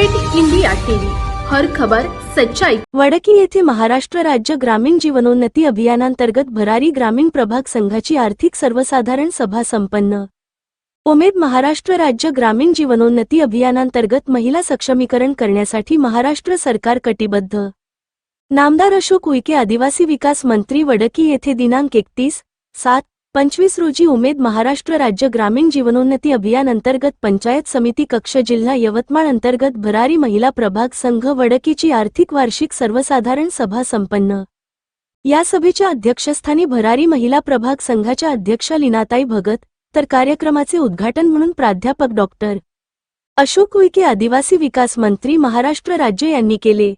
पेट India TV. हर खबर सच्चाई. वडकी येथे महाराष्ट्र राज्य ग्रामीण जीवनोन्नती अभियानांतर्गत भरारी ग्रामीण प्रभाग संघाची आर्थिक सर्वसाधारण सभा संपन्न. उमेद महाराष्ट्र राज्य ग्रामीण जीवनोन्नती अभियानांतर्गत महिला सक्षमीकरण करण्यासाठी महाराष्ट्र सरकार कटिबद्ध. नामदार अशोक उईके आदिवासी विकास मंत्री वडकी येथे दिनांक एकतीस सात पंचवीस रोजी उमेद महाराष्ट्र राज्य ग्रामीण जीवनोन्नती अभियान अंतर्गत पंचायत समिती कक्ष जिल्हा यवतमाळ अंतर्गत भरारी महिला प्रभाग संघ वडकीची आर्थिक वार्षिक सर्वसाधारण सभा संपन्न. या सभेच्या अध्यक्षस्थानी भरारी महिला प्रभाग संघाच्या अध्यक्षा लिनाताई भगत तर कार्यक्रमाचे उद्घाटन म्हणून प्राध्यापक डॉक्टर अशोक उईके आदिवासी विकास मंत्री महाराष्ट्र राज्य यांनी केले.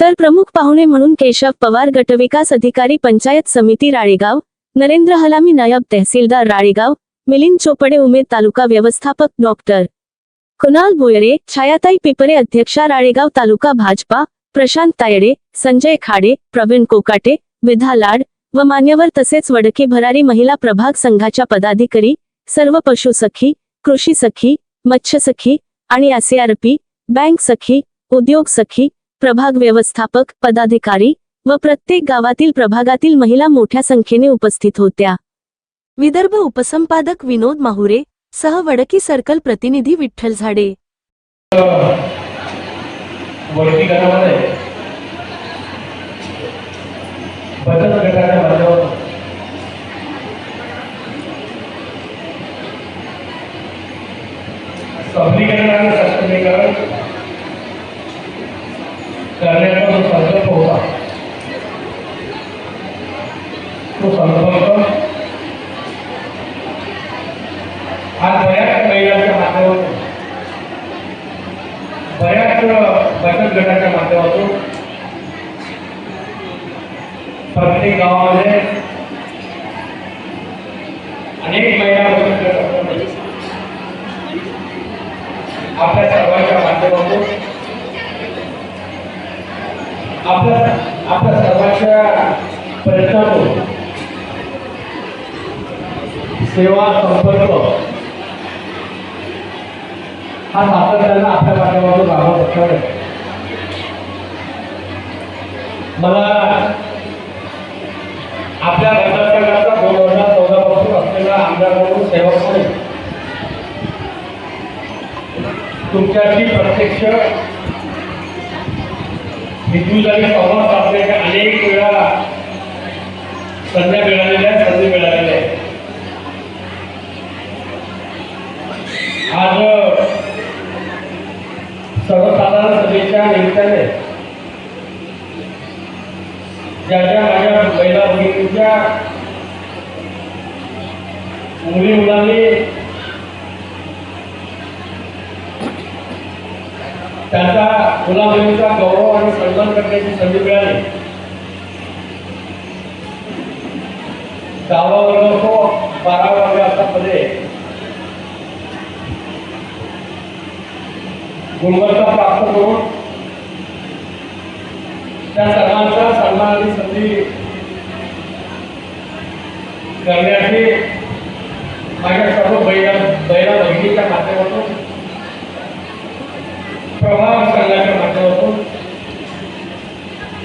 तर प्रमुख पाहुणे म्हणून केशव पवार गटविकास अधिकारी पंचायत समिती राळेगाव नरेंद्र हलामी नायब तहसीलदार राळेगाव मिलिंद चोपडे उमेद तालुका व्यवस्थापक डॉक्टर. कुणाल बोयरे छायाताई पिपरे अध्यक्षा राळेगाव तालुका भाजपा प्रशांत तायडे संजय खाडे प्रवीण कोकाटे विधा लाड व मान्यवर तसेच वडकी भरारी महिला प्रभाग संघाच्या पदाधिकारी सर्व पशु सखी कृषी सखी मत्स्य सखी आणि एसआरपी बँक सखी उद्योग सखी प्रभाग व्यवस्थापक पदाधिकारी व प्रत्येक गावातील प्रभागातील महिला मोठ्या संख्येने उपस्थित होत्या. विदर्भ उपसंपादक विनोद माहुरे सह वडकी सर्कल प्रतिनिधी विठ्ठल झाडे. बचत गटाच्या माध्यमातून सबलीकरण आणि सक्षमीकरण करण्याचा जो संकल्प होता तो संकल्प आज बऱ्याच महिलांच्या माध्यमातून बऱ्याच बचत गटाच्या प्रत्येक गावामध्ये अनेक महिला आपल्या सर्वांच्या माध्यमातून. आपल्या आपल्या सर्वांच्या प्रयत्नातून सेवा संपर्क हा सातत्यानं आपल्या माध्यमातून राबवत असणार आहे. मला आपल्या मतदारसंघाचा दोन हजार असलेला आमदार म्हणून सेवक म्हणून तुमच्याशी प्रत्यक्ष विद्युत संवाद साधण्याच्या अनेक वेळा संध्या मिळालेल्या आहेत, संधी मिळालेल्या आहेत. आज सर्वसाधारण सभेच्या निमित्ताने ज्या ज्या माझ्या महिला भगिनींच्या मुली मुलांनी त्यांचा मुला गौरव आणि सन्मान करण्याची संधी मिळाली. दहावा वर्ग असो बारावा वर्ग असामध्ये गुणवत्ता प्राप्त करून करण्याचे माझ्या सर्व बैला बैला बहिणीच्या माध्यमातून प्रभाव संघाच्या माध्यमातून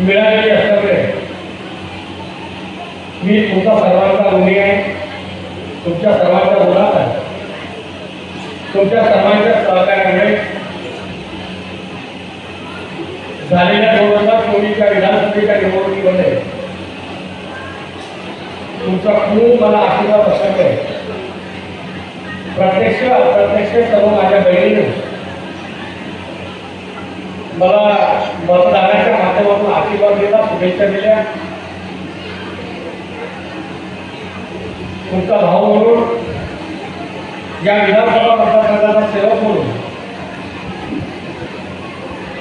मिळालेली असल्यामुळे मी तुमचा सर्वांचा ऋणी आहे. तुमच्या सर्वांच्या मुलात आहे. तुमच्या सर्वांच्या सहकार्यामुळे झालेल्या दोन हजार चोवीसच्या विधानसभेच्या निवडणुकीमध्ये तुमचा खूप मला आशीर्वाद असल्यामुळे प्रत्यक्ष प्रत्यक्ष सर्व माझ्या बहिणीने मला मतदानाच्या माध्यमातून आशीर्वाद दिला शुभेच्छा दिल्या. तुमचा भाऊ म्हणून या विधानसभा मतदारसंघाचा सेवक म्हणून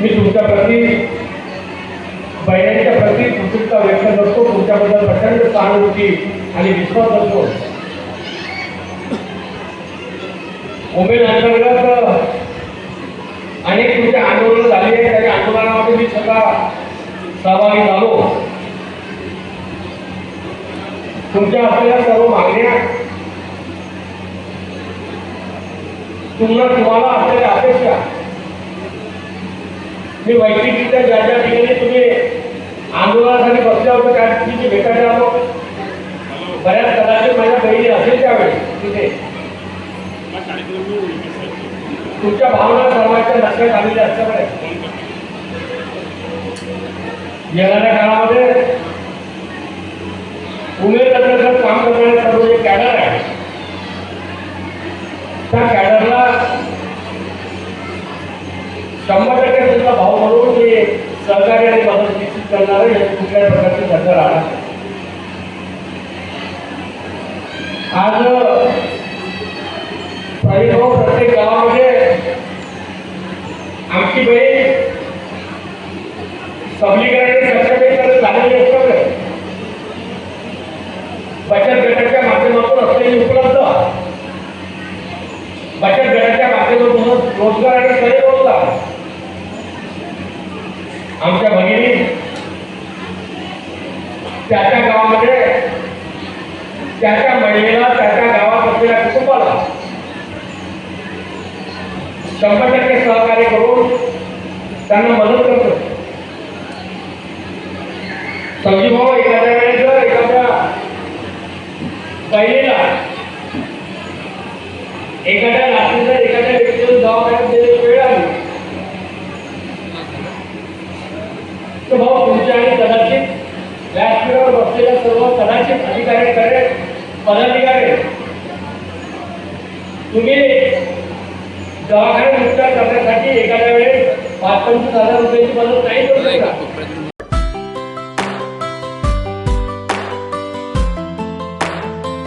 मी तुमच्या प्रती बहिणी उत्सुकता व्यक्त करतो तुमच्याबद्दल प्रचंड सहानुभूती आणि विश्वास असतो. उमेद अंतर्गत अनेक तुमचे आंदोलन झाली आहेत त्या आंदोलनामध्ये मी स्वतः सहभागी झालो. तुमच्या असलेल्या सर्व मागण्या तुम्हाला तुम्हाला असलेल्या अपेक्षा मी वैद्यकीच्या ज्या ज्या ठिकाणी आंदोलनासाठी बसल्या होत्या त्या ठिकाणी भेटायला आलो. बऱ्याच कदाचित माझ्या बहिणी असेल त्यावेळी तिथे. तुमच्या भावना सर्वांच्या लक्षात आलेल्या असल्यामुळे. येणाऱ्या काळामध्ये पुणे तंत्रज्ञान काम करणारे सर्व जे कॅडर आहे त्या कॅडरला शंभर टक्के त्यांचा भाव म्हणून ते सहकार्य आणि मदत निश्चित करणारे हे कुठल्याही प्रकारची चर्चा राहणार नाही. आज परिभाव प्रत्येक गावामध्ये आमची बहीण सबलीकरण सक्षमीकरण झालेली असतं बचत गटाच्या माध्यमातून असलेली उपलब्ध बचत गटाच्या माध्यमातून रोजगार आणि स्वयंरोजगार आमच्या भगिनी त्याच्या गावामध्ये त्याच्या महिलेला त्याच्या गावात असलेल्या कुटुंबाला शंभर टक्के सहकार्य करून त्यांना मदत करतो संजीभाऊ एखाद्या वेळेस जर एखाद्या बहिणीला एखाद्या नातीला तुम्ही दवाखान्यात उपचार करण्यासाठी एखाद्या वेळेस पाच पंचवीस हजार रुपयाची मदत नाही करू शकता